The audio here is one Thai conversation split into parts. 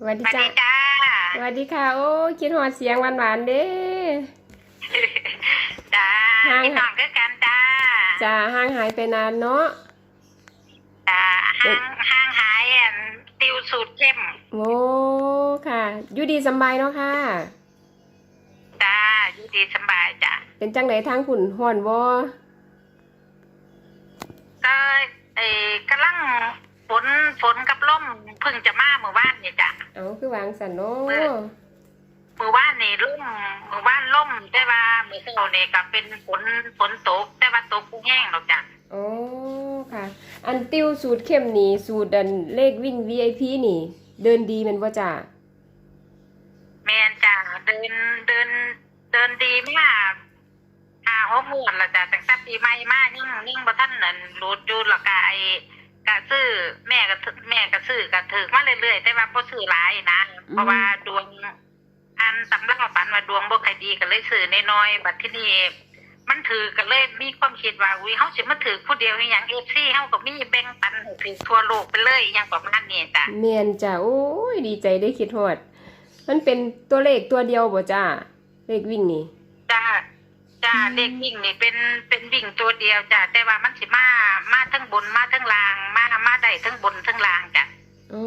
สวัสสดีวัสจ้าดีจ้าสวัสดีค่ะ โอ้ยคิดหอดเสียงหวานๆเด้จ้าห่างพี่น้องคือกันจ้าจ้าห่างหายไปนานเนาะจ้าห่างห่างหายอันติวสูตรเข้มโอ้ค่ะอยู่ดีสำบายเนาะค่ะจ้าอยู่ดีสำบายจ้าเป็นจังไหนทางฝุ่นห่อนบ่ก็เอ้กำลังฝนฝนกับลมเพิ่งจะมาเมื่อวานนี่จ้ะ เอาคือวางสันเนาะเมื่อเมื่อวานนี่ล่มเมื่อวานล่มแต่ว่าเมื่อเช้านี่ก็เป็นฝนฝนตก แต่ว่าตกบ่แห้งหรอกจ้ะโอ้ค่ะ อันติวสูตรเข้มนี่สูตรดันเลขวิ่ง VIP นี่ เดินดีแมันบ่จ้าแม่นจ้าเดินเดินเดินดีมากหาหกหมื่นละจ้ะตั้งแต่ปีใหม่มายิ่งยิ่งบ่ทันนั่นรูดอยู่หรอกกะไอ้ กะซื้อแม่ก็ถือแม่ก็ซื้อกะถือมาเรื่อยๆแต่ว่าบ่ซื้อหลายนะเพราะว่าดวงอันตำราฝันว่าดวงบ่ค่อยดีก็เลยซื้อน้อยๆบัดที่นี่มันถือก็เลยมีความคิดว่าอุ้ยเฮาสิมาถือผู้เดียวอหยัง FC เฮาก็มีแบ่งปันให้ถือทั่วโลกไปเลยอหยังประมาณนี้จ้ะเมียนจ้าโอ้ยดีใจได้คิดฮอดมันเป็นตัวเลขตัวเดียวบ่จ้าเลขวิ่งนี่ จ้าจ้าอืมเลขวิ่งนี่เป็นเป็นวิ่งตัวเดียวจ้ะแต่ว่ามันสิมามาทั้งบนมาทั้งล่างมามาได้ทั้งบนทั้งล่างจ้ะอ๋อ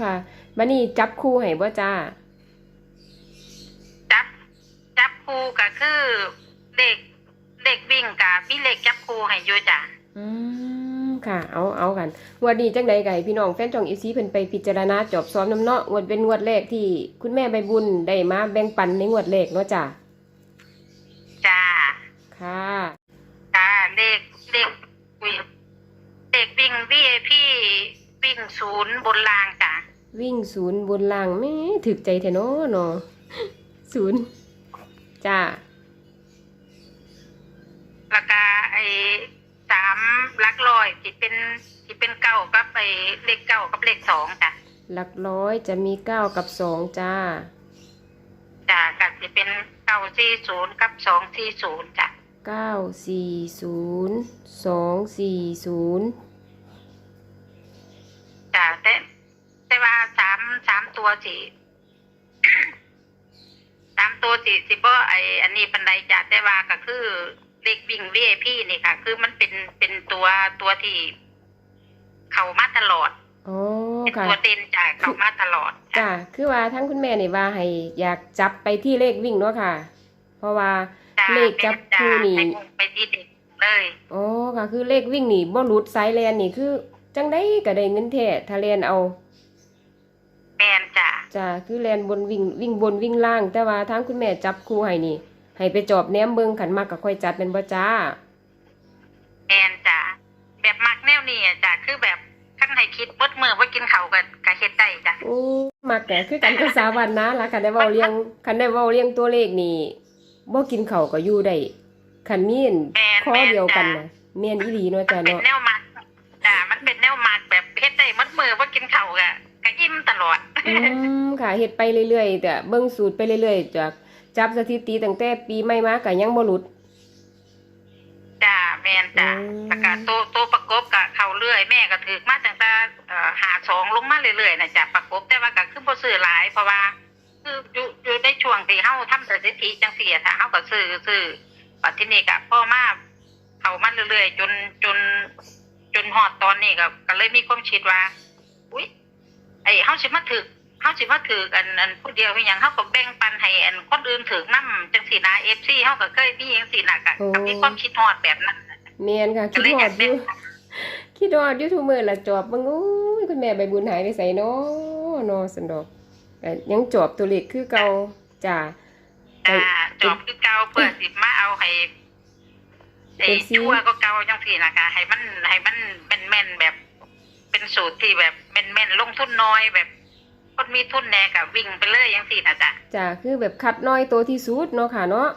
ค่ะบัดนี้จับคู่ให้บ่จ้าจับจับคู่ก็คือเด็กเด็กวิ่งกับมีเลขจับคู่ให้อยู่จ้ะอืมค่ะ เอาเอากันงวดนี้จังใดไก่พี่น้องแฟนจ่องอีซีเพิ่นไปพิจารณาจอบซ้อมน้ำเนาะงวดเป็นงวดแรกที่ คุณแม่ใบบุญได้มาแบ่งปันในงวดแรกเนาะจ้าจ้า ค่ะ จ้าเลขเลขอุ้ยเลขวิ่ง VIP วิ่งศูนย์บนล่างจ้ะวิ่งศูนย์บนล่างแม่ถึกใจแท้เนาะเนาะศูนย์จ้าแล้วก็ไอ้สามหลักร้อยที่เป็นที่เป็นเก้ากับไอ้เลขเก้ากับเลขสองจ้ะหลักร้อยจะมีเก้ากับสองจ้า จ้ะก็จะเป็นเก้าสี่ศูนย์กับสองสี่ศูนย์จ้ะ เก้าสี่ศูนย์สองสี่ศูนย์จ้ะแต่แต่ว่าสามสามตัวสิ สามตัวสิสิบ่ไออันนี้ปันไดจ้ะแต่ว่าก็คือเลขวิ่งวีไอพีนี่ค่ะ คือมันเป็นเป็นตัวตัวที่ เข้ามาตลอดอ๋อเป็นค่ะตัวเด่นจ้ะเข้ามาตลอดจ้าคือว่าทั้งคุณแม่นี่ว่าให้อยากจับไปที่เลขวิ่งเนาะค่ะ เพราะว่า จ้ะเลขจับคู่นี่ ให้มุ่งไปที่เด็กเลยอ๋อก็คือเลขวิ่งนี่บ่หลุดสายแลนนี่คือ จังได้ก็ได้เงินแท้ถ้าแลนเอาแมนจ้ะจ้าคือแลนบนวิ่งวิ่งบนวิ่งล่าง แต่ว่าทางคุณแม่จับคู่ให้นี่ ให้ไปจอบแหนมเบิ่งขันมากก็ค่อยจัดเป็นบ่จ้า แมนจ้ะแบบมักแนวนี้อะจ้ะคือแบบขั้นให้คิดเบิดมือว่ากินเขาวกับกับเฮ็ดได้จ้ะโอ้มักแต่คือกันกับสาวันนะล่ะคันได้เว้าเรียงคันได้เว้าเรียงตัวเลขนี่ บ่กินข้าวก็อยู่ได้คันมีอันแม่นข้อแม่นเดียวกันจ้ะน่ะแม่นอีหลีเนาะมันจ้าเป็นเนาะแนวมักจ้ะมันเป็นแนวมักแบบเฮ็ดได้หมดมือว่ากินเขาวกับกับอิ่มตลอด อืมค่ะเฮ็ดไปเรื่อยๆแต่เบิ่งสูตรไปเรื่อยๆจากจับสถิติตั้งแต่ปีใหม่มาก็ยังบ่หลุด จ้ะแม่นจ้ะอืม แล้วก็ตัวตัวประกบกับเขาเรื่อยแม่ก็ถือมาตั้งแต่เอ่อหาสองลงมาเรื่อยๆนะจ้ะประกบแต่ว่าก็คือบ่ซื้อหลายเพราะว่า คืออยู่อยู่ในช่วงที่เฮาทำสถิติจังซี่อะถ้าเฮาก็ซื้อซื้อปัจจุบันนี้ก็พ่อมาเขามาเรื่อยๆ จนจน จนฮอดตอนนี้ก็ก็เลยมีความคิดว่า อุ้ยไอ้เฮาสิมาถึกเฮาสิมาถึกอันอันผู้เดียวคือหยังเฮาก็แบ่งปันให้อันคนอื่นถึกนํจังซี่นะ FC เฮาก็เคยมีจังซี่น่ะก็ก็มีความคิดฮอดแบบนั้นแม่นค่ะก็คิดเลยฮออดยากอแบ่ยู่งปันคิดฮอดอยู่ทุกมื้อละจอบเบิ่งโอ้ยคุณแม่ใบบุญหายไปไสเนาะเนาะสันดอก ก็ยังจอบตัวเลขคือเก่าจ้าจ้าจอบคือเก่าเพื่อสิมาเอาให้ไอ้เป็นสิชั่วก็เก่าจังซี่น่ะค่ะให้มันให้มันแม่นๆแบบ เป็นสูตรที่แบบแม่นๆลงทุนน้อยแบบคนมีทุนแหน่ก็วิ่งไปเลยจังซี่น่ะจ้ะจ้าคือแบบคัดน้อยตัวที่สุดเนาะค่ะเนาะ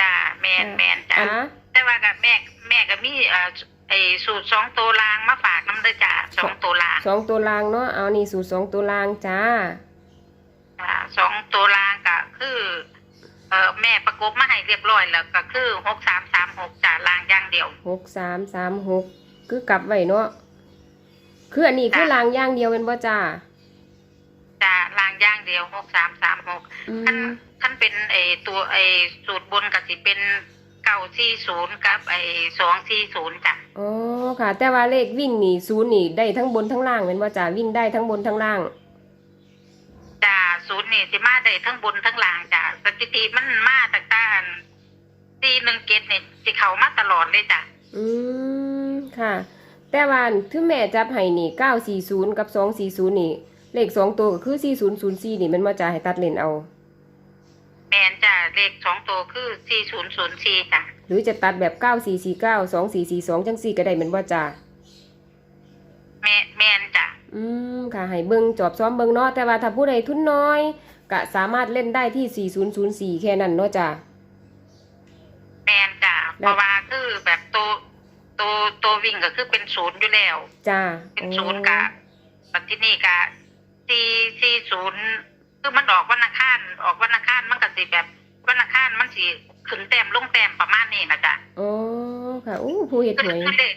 จ้าแม่นแม่นจ้าอ่าแต่ว่ากับแม่แม่ก็มีเอ่อ ไอ้สูตรสองตัวรางมาฝากน้ำเด้อจ้าสองตัวรางสองตัวรางเนาะเอานี่สูตรสองตัวรางจ้าจ้าสองตัวรางก็คือเอ่อแม่ประกบมาให้เรียบร้อยแล้วก็คือหกสามสามหกจ้ารางอย่างเดียวหกสามสามหกคือกลับไว้เนาะคืออันนี้คือจ้ะรางอย่างเดียวเป็นบ่จ้าอย่างเดียวหกสามสามหกอืท่านมท่านเป็นไอตัวไอสูตรบนก็สิเป็น เก้าสี่ศูนย์กับไอสองสี่ศูนย์จ้ะอ๋อค่ะ แต่ว่าเลขวิ่งนี่ศูนย์นี่ได้ทั้งบนทั้งล่างเป็นว่าจ้าวิ่งได้ทั้งบนทั้งล่าง จ้ะศูนย์นี่สิมาได้ทั้งบนทั้งล่างจ้ะสถิติมันมาตั้งแต่สี่หนึ่งเกตเนี่ยสิเขามาตลอดเลยจ้ะอืมค่ะ แต่ว่าถึงแม่จับให้นี่เก้าสี่ศูนย์กับสองสี่ศูนย์นี่เลขสองตัวก็คือสี่ศูนย์ศูนย์สี่นี่มันมาจ่าให้ตัดเลนเอา แมนจ้ะ เลขสองตัวคือสี่ศูนย์ศูนย์สี่จ้ะหรือจะตัดแบบเก้าสี่สี่เก้าสองสี่สี่สองจังสี่ก็ได้เหมือนว่าจ่าแมนแมนจ้ะอืมค่ะให้เบิ่งจอบซ้อมเบิ่งเนาะแต่ว่าถ้าผู้ใดทุนน้อยก็สามารถเล่นได้ที่สี่ศูนย์ศูนย์สี่แค่นั้นเนาะจ้า แมนจ้ะแล้วเพราะว่าคือแบบตัวตัวตัววิ่งก็คือเป็นศูนย์อยู่แล้ว จ้าเป็นศูนย์กะปัจจุบันกะสี่สี่ศูนย์คือมันออกวันอังคารออกวันอังคารมันก็สิแบบ วันอังคารมันสิขึ้นแต้มลงแต้มประมาณนี้นะจ๊ะอ๋อค่ะอู้ผู้เฮ็ดคือหวยคือเลข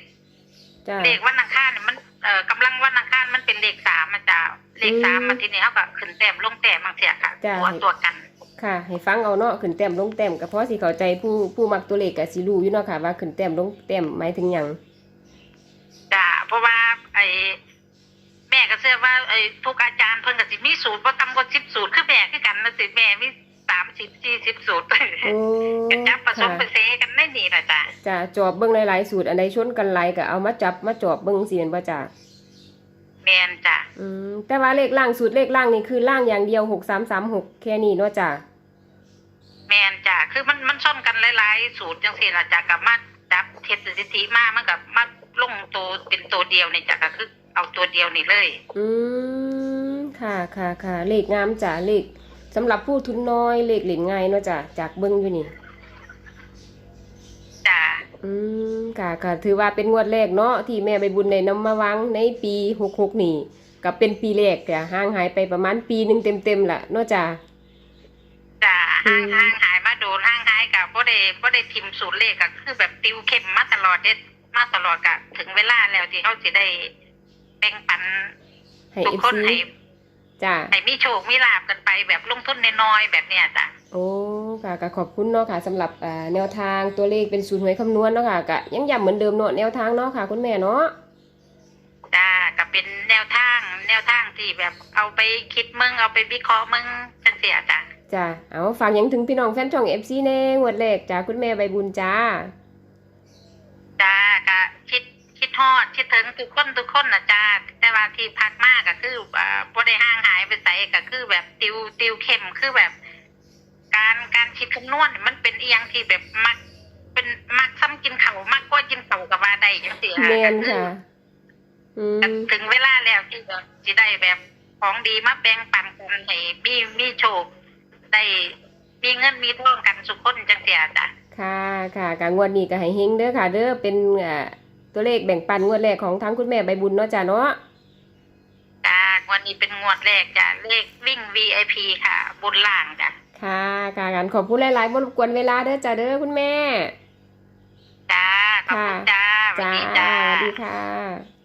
จ้าเลขวันอังคารนี่มันเอ่อกำลังวันอังคารมันเป็นเลขสามอะจ้ะเลขสามอืมมาทีนี้เขาก็ขึ้นแต้มลงแต้มบางเสียค่ะจ้ะตัวตัวกันค่ะ ให้ฟังเอาเนาะขึ้นแต้มลงแต้มก็เพราะสิเข้าใจผู้ผู้มักตัวเลขก็สิรู้อยู่เนาะค่ะ ว่าขึ้นแต้มลงแต้มหมายถึงหยังจ้ะเพราะว่าไอ้แม่ก็เชื่อว่าไอ้ทุกอาจารย์เพิ่นก็สิมีสูตรบ่ต่ำกว่า10สูตรคือแม่คือกันนะสิแม่มี 30 40สูตรโอ้ก็จับผสมค่ะ ไปเซกันได้นี่ล่ะจ้ะจ้าจอบเบิ่งหลายๆสูตรอันใดชนกันหลายก็เอามาจับมาจอบเบิ่งสิแม่นบ่จ้าแม่นจ้ะอืมแต่ว่าเลขล่างสูตรเลขล่างนี่คือล่างอย่างเดียว6336แค่นี้เนาะจ้าแม่นจ้ะคือมันมันซ่อมกันหลายๆ สูตรจังซี่ล่ะจ้ะก็มาจับเทปสถิติมามันก็มาลงตัวเป็นตัวเดียวนี่จ้ะก็คือเอาตัวเดียวนี่เลย อืมค่ะค่ะค่ะเลขงามจ้ะเลข สำหรับผู้ทุนน้อยเลขเหรียญง่ายเนาะจ้ะจากเบิ่งอยู่นี่ จ้ะอืมค่ะค่ะถือว่าเป็นงวดแรกเนาะที่แม่ใบบุญได้นำมาวางในปี66นี่ก็เป็นปีแรกจ้ะห่างหายไปประมาณปีหนึงเต็มๆล่ะเนาะจ้ะ จ้ะอืห่ามงห่างหายมาโดนห่างหายกับบ่ได้บ่ได้ทิมสูตรเลขก็คือแบบติวเข้มมาตลอดเด็ดมาตลอดกะถึงเวลาแล้วที่เขาสิได้แบ่งปันให้ทุกคน FC ให้ จ้ะให้มีโชคมีลาบกันไปแบบลงทุนน้อยๆแบบเนี้ยจ้ะ โอ้ค่ะก็ขอบคุณเนาะค่ะสำหรับอ่าแนวทางตัวเลขเป็นสูตรหวยคำนวณเนาะค่ะก็ยังย้ำเหมือนเดิมเนาะแนวทางเนาะค่ะ คุณแม่เนาะจ้าก็เป็นแนวทางแนวทางที่แบบเอาไปคิดมึงเอาไปวิเคราะห์มึงจังเสียจ้ะจ้ะเอาฝากหยังถึงพี่น้องแฟนช่อง FC แน่งวดแรกจ้าคุณแม่ใบบุญจ้า จ้าก็คิดคิด ฮอดคิดถึงทุกคนทุกคนนะจ้าแต่ว่าที่พักมากก็คืออ่าบ่ได้ห่างหายไปใส่ก็คือแบบติวติวเข้มคือแบบ การการคิดคำนวณนี่มันเป็นอีหยังที่แบบมัก เป็นมักซ้ำกินเขาวมักก็กินเขาวกับว่าได้จังซี่แมนก็คือ ค่ะ อืม ถึงเวลาแล้วที่จะจะได้แบบของดีมาแบ่งปันกันให้มีมีโชคได้มีเงินมีทองกันสุขคนจังเสียจ้ะค่ะค่ะกางวดนี้ก็ให้เฮงเด้อค่ะ เด้อเป็นอ่า ตัวเลขแบ่งปันงวดแรกของทั้งคุณแม่ใบบุญเนาะจ้าเนาะจ้าวันนี้เป็นงวดแรกจ้ะเลขวิ่ง VIP ค่ะ บนล่างจ้ะค่ะค่ะกันขอบคุณหลายๆบ่รบกวนเวลาเด้อจ้าเด้อคุณแม่จ้าขอบคุณจ้าสวัสจ้าดีจ้าสวัสดีค่ะ